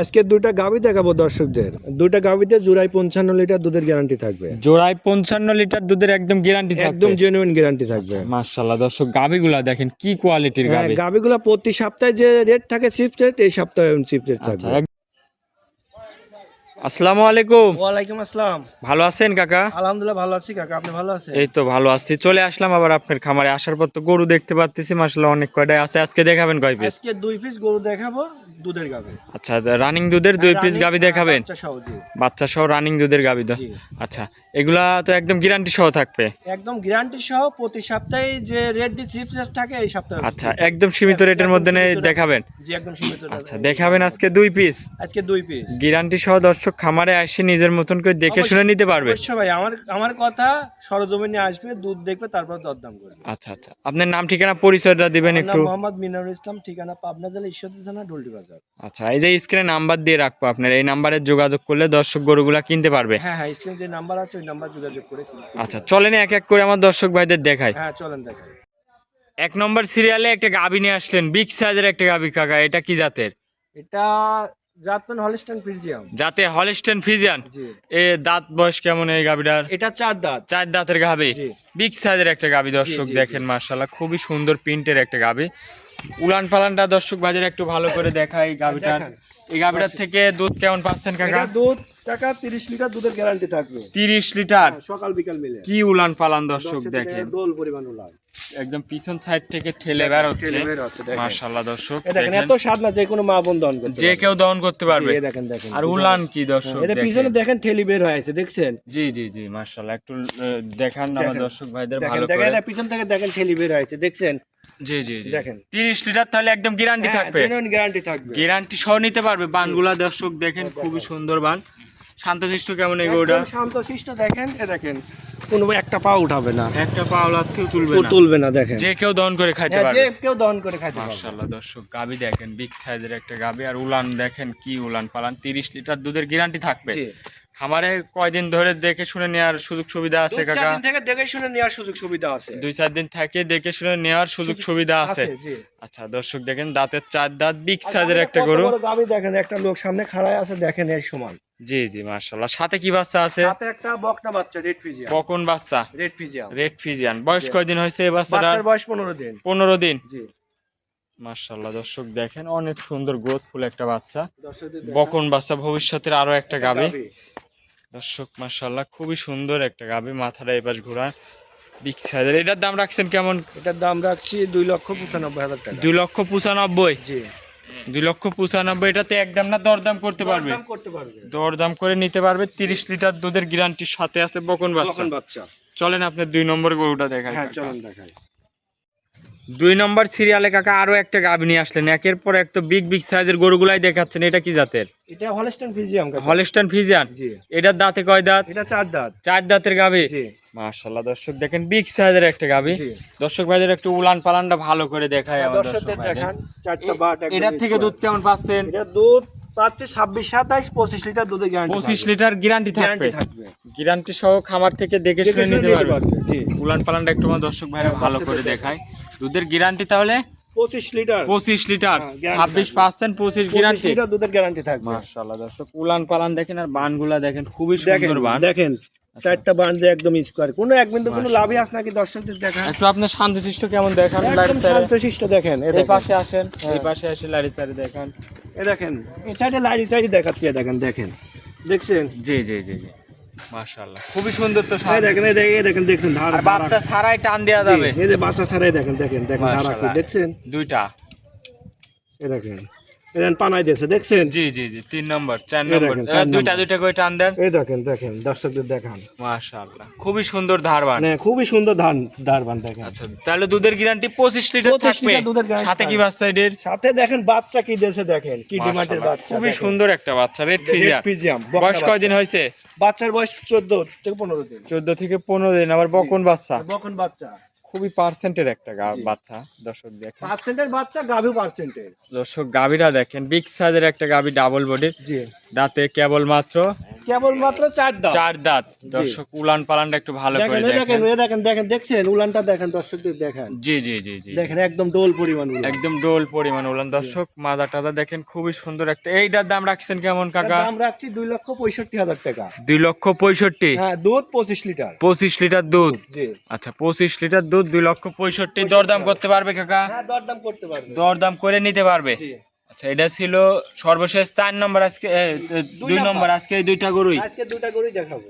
আজকে দুইটা গাভি দেখাবো দর্শকদের। দুইটা গাভিতে জোড়াই পঞ্চান্ন লিটার দুধের গ্যারান্টি থাকবে। জোড়ায় পঞ্চান্ন লিটার দুধের একদম গ্যারান্টি থাকবে। একদম জেনুইন গ্যারান্টি থাকবে। মাশাল্লাহ দর্শক গাবিগুলা দেখেন কি কোয়ালিটির হ্যাঁ গাবি গাভিগুলো প্রতি সপ্তাহে যে রেট থাকে চিপ রেট এই সপ্তাহে চিপ রেট আচ্ছা থাকবে। আসসালামু আলাইকুম। ওয়ালাইকুম আসসালাম। ভালো আছেন কাকা? আলহামদুলিল্লাহ ভালো আছি কাকা আপনি ভালো আছেন? এই তো ভালো আছি। চলে আসলাম আবার আপনার খামারে। আসার পর তো গরু দেখতে পাচ্ছি মাশাল্লাহ অনেক কয়টাই আছে। আজকে দেখাবেন কয় পিস আজকে দুই পিস গরু দেখাবো। দুধের গাভী। আচ্ছা রানিং দুধের দুই পিস গাভী দেখাবেন? বাচ্চা সহ, রানিং দুধের গাবি তো? আচ্ছা এগুলা তো একদম গ্যারান্টি সহ থাকবে? একদম গ্যারান্টি সহ প্রতি সপ্তাহে যে রেট ডি চিপ থাকে এই সপ্তাহে আচ্ছা একদম সীমিত রেটের মধ্যে দেখাবেন? জি একদম সীমিত আচ্ছা দেখাবেন আজকে দুই পিস আজকে দুই পিস গ্যারান্টি সহ দর্শক খামারে আসে নিজের মতন করে দেখে শুনে নিতে পারবে। অবশ্যই ভাই আমার আমার কথা সরজমিনে আসবে দুধ দেখবে তারপর দরদাম করবে। আচ্ছা আচ্ছা আপনার নাম ঠিকানা পরিচয়টা দিবেন একটু। মোহাম্মদ মিনারুল ইসলাম ঠিকানা পাবনা জেলা ঈশ্বরদী থানা ডুলটি বাজার। আচ্ছা এই যে স্ক্রিনে নাম্বার দিয়ে রাখব আপনার এই নাম্বারে যোগাযোগ করলে দর্শক গরুগুলা কিনতে পারবে। হ্যাঁ হ্যাঁ স্ক্রিনে যে নাম্বার আছে ওই নাম্বার যোগাযোগ করে আচ্ছা চলেন এক এক করে আমার দর্শক ভাইদের দেখাই। হ্যাঁ চলেন দেখাই। এক নম্বর সিরিয়ালে একটা গাবি নিয়ে আসলেন বিগ সাইজের একটা গাবি কাকা এটা কি জাতের? এটা জাতমান হলিস্টান ফ্রিজিয়াম এ দাঁত বয়স কেমন এই গাবিটার? এটা চার দাঁত। চার দাঁতের গাবি? বিগ সাইজের একটা গাবি দর্শক। দেখেন মার্শাল্লাহ খুবই সুন্দর প্রিন্টের একটা গাবি। উলান পালানটা দর্শক বাজারে একটু ভালো করে দেখাই গাবিটার। এই গাবিটার থেকে দুধ কেমন পাচ্ছেন কাকা? দুধ টাকা তিরিশ লিটার দুধের গ্যারান্টি থাকবে। তিরিশ লিটার? সকাল বিকাল মিলে। কি উলান পালান দর্শক দেখেন। দোল পরিমাণ উলান। একদম পিছন সাইড থেকে ঠেলে বের হচ্ছে। দেখেন। দর্শক দেখেন দেখেন। এত স্বাদ না যে কোনো মা বোন দন করতে যে কেউ দহন করতে পারবে। দেখেন দেখেন আর উলান কি দর্শক এটা পিছনে দেখেন। ঠেলি বের হয়ে আছে দেখছেন? জি জি জি মার্শাল্লাহ একটু দেখান না আমার দর্শক ভাইদের ভালো করে। এটা পিছন থেকে দেখেন ঠেলি বের হয়েছে দেখছেন? জি জি জি। দেখেন। তিরিশ লিটার তাহলে একদম গ্যারান্টি থাকবে। গ্যারান্টি থাকবে। গ্যারান্টি সহ নিতে পারবে। বানগুলা দর্শক দেখেন খুবই সুন্দর বান। শান্তশিষ্ট কেমন এই গরুটা? শান্তশিষ্ট দেখেন এ দেখেন কোনো একটা পা উঠাবে না। একটা কেউ তুলবে না। তুলবে না দেখেন। যে কেউ দহন করে খাইতে হ্যাঁ, পারবে। যে কেউ দহন করে খাইতে পারবে। মার্শাল্লাহ দর্শক গাবি দেখেন বিগ সাইজের একটা গাবি। আর উলান দেখেন কি উলান পালান। তিরিশ লিটার দুধের গ্যারান্টি থাকবে। খামারে কয়দিন ধরে দেখে শুনে নেওয়ার সুযোগ সুবিধা আছে কাকা? দিন থেকে দেখে শুনে নেওয়ার সুযোগ সুবিধা আছে। দুই চার দিন থেকে দেখে শুনে নেওয়ার সুযোগ সুবিধা আছে আচ্ছা দর্শক দেখেন দাঁতের চার দাঁত বিগ সাইজের একটা গরু। গাভী দেখেন একটা লোক সামনে খাড়ায় আছে দেখেন এর সমান। জি জি মার্শাল্লাহ সাথে কি বাচ্চা আছে? সাথে একটা বকনা বাচ্চা রেড ফিজিয়াম কখন বাচ্চা। রেড ফিজিয়াম রেড ফিজিয়ান। বয়স কয়দিন হয়েছে এই বাচ্চাটা বাচ্চার বয়স পনেরো দিন। পনেরো দিন। জি। মার্শাল্লাহ দর্শক দেখেন অনেক সুন্দর গ্রোথফুল একটা বাচ্চা। বকন বাচ্চা ভবিষ্যতের আরও একটা গাবে। দর্শক মার্শাল্লাহ খুবই সুন্দর একটা গাবে মাথাটা এপাশ ঘোরা বিগ সাইজের এটার দাম রাখছেন কেমন? এটার দাম রাখছি দুই লক্ষ পঁচানব্বই হাজার টাকা। দুই লক্ষ পঁচানব্বই? জি। দুই লক্ষ পঁচানব্বই এটাতে একদম না দরদাম করতে পারবে? দরদাম করে নিতে পারবে তিরিশ লিটার দুধের গ্যারান্টির সাথে আছে বকন বাচ্চা। চলেন আপনার দুই নম্বর গরুটা দেখায় হ্যাঁ। চলুন দেখাই। দুই নম্বর সিরিয়ালে কাকা আরও একটা গাভী নিয়ে আসলেন। একের পর এক তো বিগ বিগ সাইজের গরুগুলাই দেখাচ্ছেন। এটা কি জাতের? এটা হলস্টাইন ফিজিয়াম হলিস্টান ফিজিয়ান জি। এটার দাঁতে কয় দাঁত? এটা চার দাঁত। চার দাঁতের গাভী জি। মাশাল্লাহ দর্শক দেখেন বিগ সাইজের একটা গাভী জি। দর্শক ভাইদের একটু উলান পালানটা ভালো করে দেখায় আমার দর্শক দর্শকদের দেখান চারটা বাট এটার থেকে দুধ কেমন পাচ্ছেন? এটা দুধ পাচ্ছে ছাব্বিশ সাতাইশ পঁচিশ লিটার দুধের গ্যারান্টি পঁচিশ লিটার গ্যারান্টি থাকবে। গ্যারান্টি সহ খামার থেকে দেখে শুনে নিতে পারবে উলান পালানটা একটু আমার দর্শক ভাইরা হ্যাঁ, ভালো করে দেখায়। দুধের গ্যারান্টি তাহলে? পঁচিশ লিটার। পঁচিশ লিটার। হ্যাঁ, ছাব্বিশ। পার্সেন্ট পঁচিশ গ্যারান্টি লিটার দুধের গ্যারান্টি থাকবে। মাশাআল্লাহ দর্শক উলান পালান দেখেন আর বানগুলা দেখেন খুবই সুন্দর বান। দেখেন চারটা বান যে একদম স্কোয়ার কোনো এক বিন্দু কোনো লাভই আস নাকি দর্শকদের একটু শান্তিশিষ্ট কেমন দেখান শান্তশিষ্ট এই পাশে আসেন এই হ্যাঁ। পাশে দেখান। এ দেখেন এই সাইডে লাইট সাইডে দেখাচ্ছি দেখেন দেখেন। দেখছেন? জি জি জি জি। মাশাআল্লাহ খুবই সুন্দর তো এই দেখেন এই দেখেন দেখেন দেখেন বাচ্চা সারাই টান দেওয়া যাবে। এই যে বাচ্চা ছাড়াই দেখেন দেখেন দেখেন ধারা দেখছেন? দুইটা। এই দেখেন। এই দেখেন পানাই দিয়েছে দেখছেন? জি জি জি তিন নম্বর চার নম্বর। দুইটা দুইটা করে টান দেন। এই দেখেন দেখেন দর্শকদের দেখান। মাশাআল্লাহ খুবই সুন্দর ধারবান মানে খুবই সুন্দর ধান ধারবান দেখেন। আচ্ছা তাহলে দুধের গ্যারান্টি পঁচিশ লিটার থাকবে। দুধের সাথে কি বাচ্চা এদের? সাথে দেখেন বাচ্চা কি দেশে দেখেন কি ডিমান্ডের বাচ্চা খুবই সুন্দর একটা বাচ্চা রেড বকনা বয়স। কয়দিন হয়েছে? বাচ্চার বয়স চোদ্দ থেকে পনেরো দিন। চোদ্দ থেকে পনেরো দিন আবার বকন বাচ্চা। বকন বাচ্চা। খুবই পার্সেন্টের একটা বাচ্চা দর্শক দেখেন। পার্সেন্টের বাচ্চা গাভী পার্সেন্টের। দর্শক গাভীরা দেখেন বিগ সাইজের একটা গাভী ডাবল বডির জি। দাঁতে কেবল মাত্র কেবল মাত্র চার দাম চার দাঁত। দর্শক উলান পালানটা একটু ভালো করে দেখেন দেখেন। দেখেন দেখেন দেখেন দেখছেন? উলানটা দেখেন দর্শকদের দেখেন। জি জি জি জি। দেখেন একদম ডোল পরিমাণ উলান। একদম ডোল পরিমাণ উলান। দর্শক মাদা টাদা দেখেন খুবই সুন্দর একটা। এইটার দাম রাখছেন কেমন কাকা? দাম রাখছি দুই লক্ষ পঁয়ষট্টি হাজার টাকা। দুই লক্ষ পঁয়ষট্টি? হ্যাঁ দুধ পঁচিশ লিটার। পঁচিশ লিটার দুধ? জি। আচ্ছা পঁচিশ লিটার দুধ দুই লক্ষ পঁয়ষট্টি। দরদাম করতে পারবে কাকা? হ্যাঁ দরদাম করতে পারবে। দরদাম করে নিতে পারবে? জি। আচ্ছা এটা ছিল সর্বশেষ চার নম্বর আজকে দুই নম্বর আজকে এই দুইটা গরুই? আজকে দুইটা গরুই দেখাবো।